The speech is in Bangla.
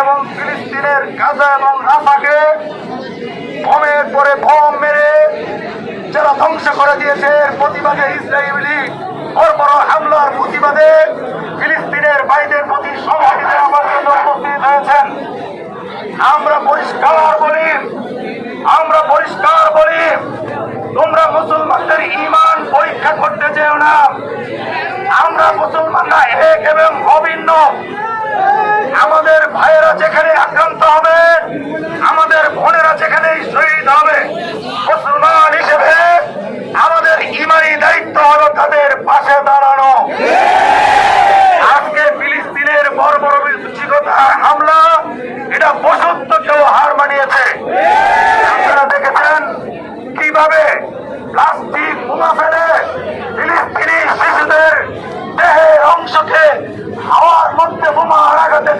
এবং ফিলিস্তিনের গাজা এবং রাফাকে বমের পরে বম মেরে যারা ধ্বংস করে দিয়েছে প্রতিবাদে ইসরায়েলি বড় হামলার প্রতিবাদে ফিলিস্তিনের ভাইদের প্রতি জন্য উপস্থিত হয়েছেন। আমরা পরিষ্কার বলি, আমরা পরিষ্কার বলি, তোমরা মুসলমানদের ইমান পরীক্ষা করতে চেও না। আমরা মুসলমানরা এক এবং অভিন্ন যুদ্ধকেও হার মানিয়েছে। আপনারা দেখেছেন কীভাবে প্লাস্টিক বোমা ফেলে ফিলিস্তিনি শিশুদের দেহের অংশকে হাওয়ার মধ্যে বোমা আঘাতে